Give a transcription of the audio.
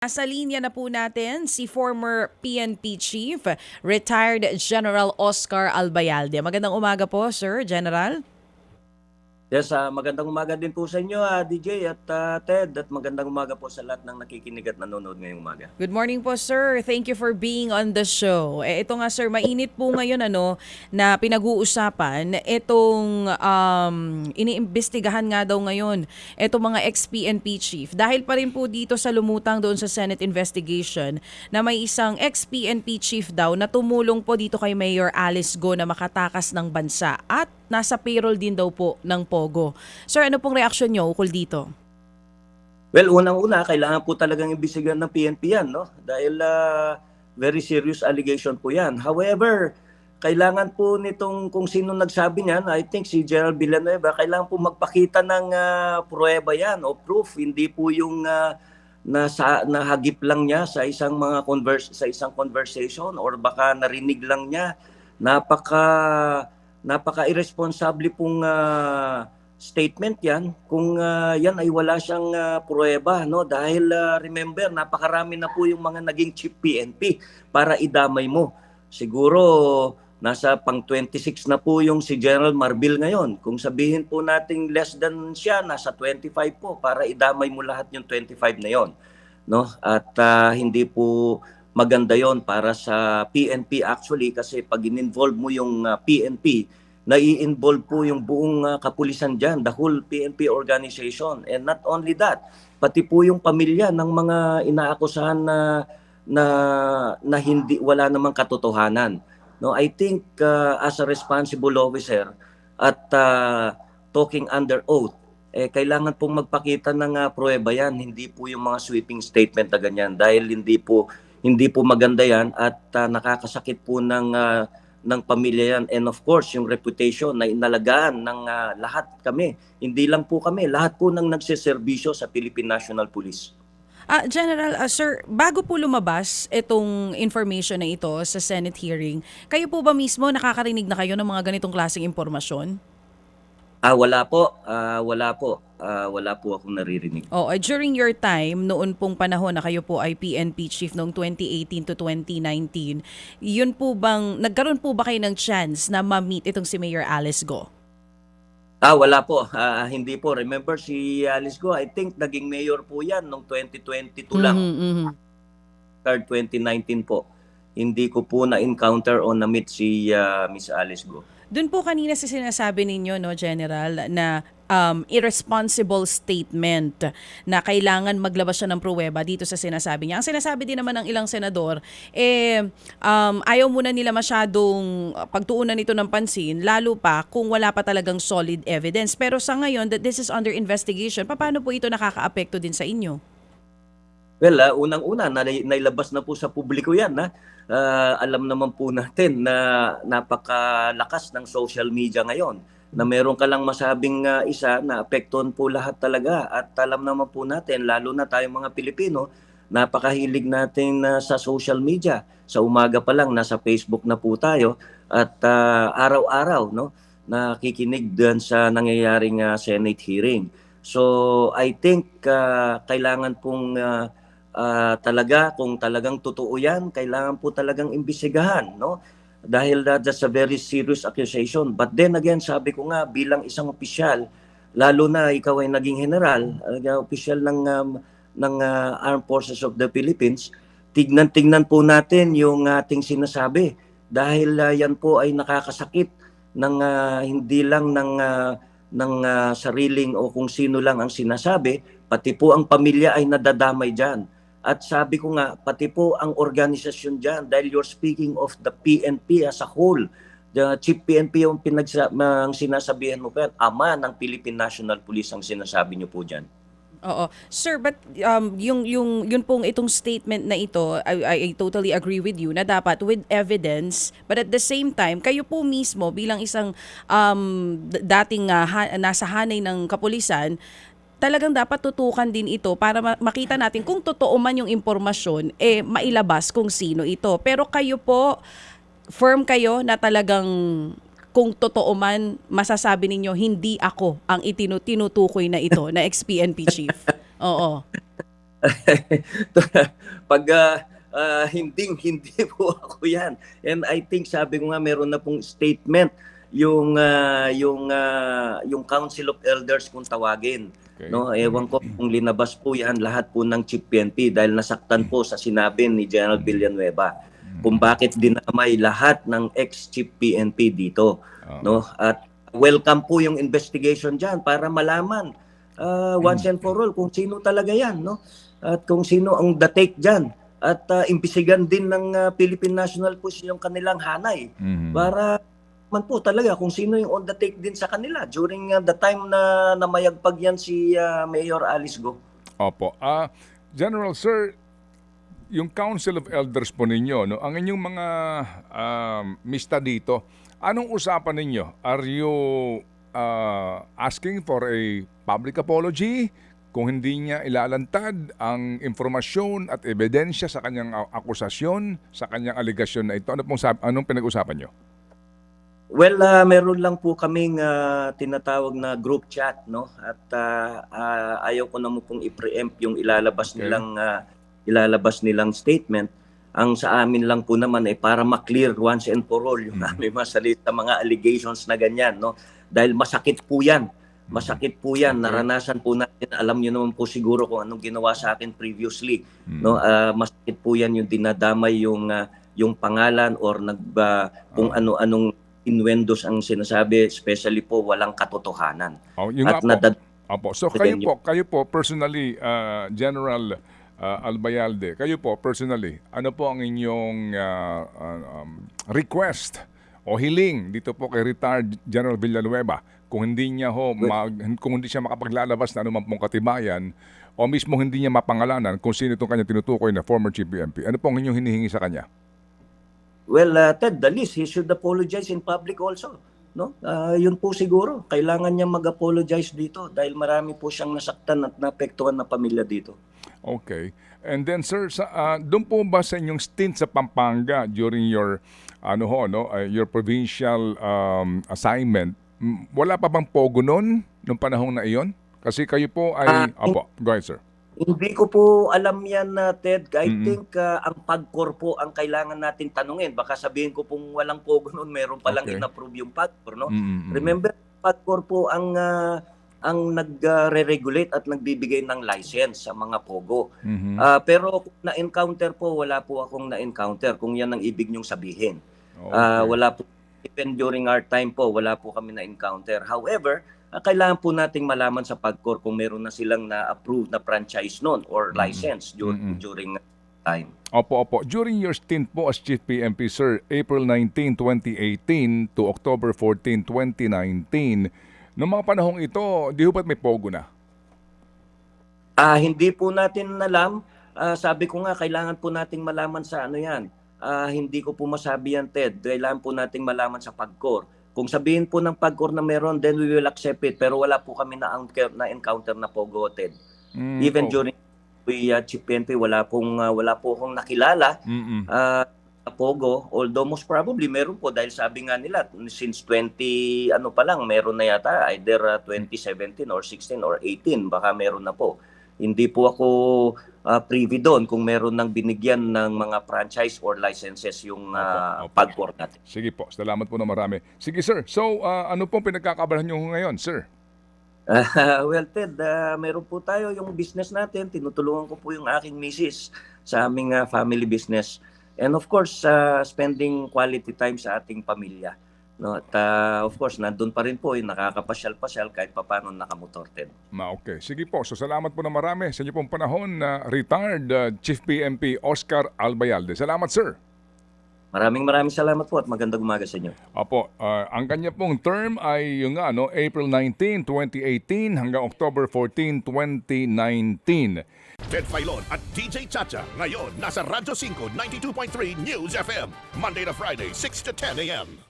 Nasa linya na po natin si former PNP Chief, retired General Oscar Albayalde. Magandang umaga po, Sir General. Yes, ah, magandang umaga din po sa inyo, ah, DJ at ah, Ted. At magandang umaga po sa lahat ng nakikinig at nanonood ngayong umaga. Good morning po, sir. Thank you for being on the show. Eh, ito nga, sir, mainit po ngayon ano, na pinag-uusapan itong um, iniimbestigahan nga daw ngayon itong mga ex-PNP chief. Dahil pa rin po dito sa lumutang doon sa Senate investigation na may isang ex-PNP chief daw na tumulong po dito kay Mayor Alice Go na makatakas ng bansa at nasa payroll din daw po ng Pogo. Sir, ano pong reaksyon nyo ukol dito? Well, unang-una, kailangan po talagang imbisigan ng PNP yan, no? Dahil ah, very serious allegation po yan. However, kailangan po nitong kung sino nagsabi niyan, I think si Gerald Villanueva, kailangan po magpakita ng ah, pruweba yan o proof. Hindi po yung ah, nasa nahagip lang niya sa isang mga converse sa isang conversation or baka narinig lang niya. Napaka napaka irresponsible pong ah, statement 'yan kung ah, 'yan ay wala siyang ah, pruweba no dahil ah, remember napakarami na po yung mga naging chief PNP para idamay mo. Siguro nasa pang 26 na po yung si General Marbil ngayon. Kung sabihin po nating less than siya nasa 25 po para idamay mo lahat yung 25 na 'yon. No? At ah, hindi po maganda 'yon para sa PNP actually kasi pag in-involve mo yung ah, PNP nai-involve po yung buong ah, kapulisan dyan, the whole PNP organization. And not only that, pati po yung pamilya ng mga inaakusahan na na, na hindi wala namang katotohanan. No, I think ah, as a responsible officer at ah, talking under oath, eh kailangan pong magpakita ng uh, pruweba yan, hindi po yung mga sweeping statement na ganyan dahil hindi po hindi po maganda yan at ah, nakakasakit po ng ah, ng pamilya yan. And of course yung reputation na inalagaan ng ah, lahat kami. Hindi lang po kami lahat po ng nagseserbisyo sa Philippine National Police. Ah, General, ah, sir, bago po lumabas itong information na ito sa Senate hearing, kayo po ba mismo nakakarinig na kayo ng mga ganitong klaseng impormasyon? ah wala po. Ah, wala po Ah, wala po akong naririnig. Oh, during your time, noon pong panahon na kayo po ay PNP chief noong 2018 to 2019, yun po bang, nagkaroon po ba kayo ng chance na ma-meet itong si Mayor Alice Go? ah wala po. Ah, hindi po. Remember si Alice Go? I think naging mayor po yan noong 2022 lang. Mhm, mhm. third 2019 po. Hindi ko po na-encounter o na-meet si ah, Miss Alice Go Doon po kanina sa sinasabi ninyo, no, General, na um, irresponsible statement na kailangan maglabas siya ng pruweba dito sa sinasabi niya. Ang sinasabi din naman ng ilang senador, eh, um, ayaw muna nila masyadong pagtuunan nito ng pansin, lalo pa kung wala pa talagang solid evidence. Pero sa ngayon, that this is under investigation, paano po ito nakakaapekto din sa inyo? Well, ah, unang-una, nai- nailabas na po sa publiko yan. Ha? Ah, alam naman po natin na napakalakas ng social media ngayon na meron ka lang masabing ah, isa na apektuhan po lahat talaga. At alam naman po natin, lalo na tayong mga Pilipino, napakahilig natin na sa social media. Sa umaga pa lang, nasa Facebook na po tayo at ah, araw-araw no, nakikinig dun sa nangyayaring ah, Senate hearing. So I think ah, kailangan pong ah, ah, talaga kung talagang totoo 'yan, kailangan po talagang imbestigahan, no? Dahil that, that's a very serious accusation. But then again, sabi ko nga bilang isang opisyal, lalo na ikaw ay naging general, uh, opisyal ng um, ng ah, Armed Forces of the Philippines, tignan-tignan po natin yung ating sinasabi dahil ah, yan po ay nakakasakit ng ah, hindi lang ng ah, ng ah, sariling o kung sino lang ang sinasabi, pati po ang pamilya ay nadadamay diyan. At sabi ko nga, pati po ang organisasyon diyan dahil you're speaking of the PNP as a whole. The Chief PNP yung pinagsa- ang sinasabihan mo pa, ama ng Philippine National Police ang sinasabi niyo po diyan. Oo. Sir, but um, yung, yung, yun pong itong statement na ito, I, I, totally agree with you na dapat with evidence, but at the same time, kayo po mismo bilang isang um, dating uh, ha- nasa hanay ng kapulisan, talagang dapat tutukan din ito para ma- makita natin kung totoo man yung impormasyon, eh mailabas kung sino ito. Pero kayo po, firm kayo na talagang kung totoo man, masasabi ninyo, hindi ako ang itinu- tinutukoy na ito, na ex-PNP chief. Oo. pag ah, ah, hindi hindi po ako 'yan. And I think sabi ko nga meron na pong statement yung ah, yung ah, yung Council of Elders kung tawagin. Okay. No, ewan ko kung linabas po 'yan lahat po ng Chief PNP dahil nasaktan po sa sinabi ni General Villanueva kung bakit dinamay lahat ng ex-Chief PNP dito, Ah. no? At welcome po yung investigation diyan para malaman uh, once and for all kung sino talaga 'yan, no? At kung sino ang the take diyan at uh, imbisigan din ng uh, Philippine National Police yung kanilang hanay Mhm. para man po talaga kung sino yung on the take din sa kanila during uh, the time na namayagpag yan si uh, Mayor Alice Go. Opo. Ah, General Sir, yung Council of Elders po ninyo, no, ang inyong mga um, mista dito, anong usapan ninyo? Are you ah, asking for a public apology? Kung hindi niya ilalantad ang informasyon at ebidensya sa kanyang akusasyon, sa kanyang aligasyon na ito, ano pong anong pinag-usapan nyo? Well, uh, meron lang po kaming uh, tinatawag na group chat, no? At uh, uh, ayaw ko naman pong i-preempt yung ilalabas Okay. nilang uh, ilalabas nilang statement. Ang sa amin lang po naman ay para ma-clear once and for all yung Mhm. aming mga salita, mga allegations na ganyan, no? Dahil masakit po 'yan. Masakit po 'yan. Okay. Naranasan po natin. Alam niyo naman po siguro kung anong ginawa sa akin previously, Mm. no? Ah, masakit po 'yan yung dinadamay yung ah, yung pangalan or nag ah, kung Ah. ano-anong innuendos ang sinasabi, especially po walang katotohanan. Oh, yun nga At po. nadad Opo. So kayo po, kayo po personally, uh, General uh, Albayalde, kayo po personally, ano po ang inyong uh, uh, um, request o hiling dito po kay retired General Villanueva kung hindi niya ho mag, kung hindi siya makapaglalabas na anuman pong katibayan o mismo hindi niya mapangalanan kung sino itong kanya tinutukoy na former Chief PNP. Ano po ang inyong hinihingi sa kanya? Well, uh, Ted, the least he should apologize in public also. No? Ah, yun po siguro. Kailangan niya mag-apologize dito dahil marami po siyang nasaktan at naapektuhan na pamilya dito. Okay. And then sir, sa ah, doon po ba sa inyong stint sa Pampanga during your ano ho no, ah, your provincial um, assignment, wala pa bang pogo noon nung panahon na iyon? Kasi kayo po ay Ah, Opo, go ahead sir. Hindi ko po alam yan, uh, Ted. I Mhm. think uh, ang pagkor po ang kailangan natin tanungin. Baka sabihin ko pong walang pogo noon, meron palang Okay. inapprove yung pagkor, no? Mm, mm, mm. Remember, Pagcor po ang ah, ang nagre-regulate at nagbibigay ng license sa mga pogo. Mhm. Ah, pero kung na-encounter po, wala po akong na-encounter kung yan ang ibig niyong sabihin. Ah, Okay. wala po even during our time po, wala po kami na-encounter. However, kailangan po nating malaman sa Pagcor kung meron na silang na-approve na franchise noon or license during, Mhm. during time. Opo, opo. During your stint po as Chief PMP, sir, April 19, 2018 to October 14, 2019, noong mga panahong ito, di ba't may pogo na? Ah, hindi po natin alam. Ah, sabi ko nga kailangan po nating malaman sa ano 'yan. Ah, hindi ko po masabi yan, Ted. Kailangan po nating malaman sa Pagcor. Kung sabihin po ng Pagcor na meron, then we will accept it. Pero wala po kami na, na encounter na Pogo, Ted. Mm, Even oh. during we uh, Chief PNP, wala pong ah, wala po akong nakilala ah, na Pogo. Although most probably meron po dahil sabi nga nila since 20 ano pa lang meron na yata either ah, 2017 or 16 or 18 baka meron na po. Hindi po ako ah, privy doon kung meron nang binigyan ng mga franchise or licenses yung uh, Opo, opo. pagport natin. Sige po, salamat po na marami. Sige sir, so ah, ano pong pinagkakabalan nyo ngayon, sir? Ah, well, Ted, ah, meron po tayo yung business natin. Tinutulungan ko po yung aking misis sa aming ah, family business. And of course, ah, spending quality time sa ating pamilya. No? At ah, of course, nandun pa rin po yung nakakapasyal-pasyal kahit paano nakamotor, Ted. Ma, okay. Sige po, so salamat po na marami sa inyo pong panahon na retired ah, Chief PMP Oscar Albayalde. Salamat sir. Maraming maraming salamat po at magandang umaga sa inyo. Opo, ah, ang kanya pong term ay yung nga, no, April 19, 2018 hanggang October 14, 2019. Ted Filon at DJ Chacha. Ngayon, nasa Radyo 5, 92.3 News FM. Monday to Friday, 6 to 10 a.m.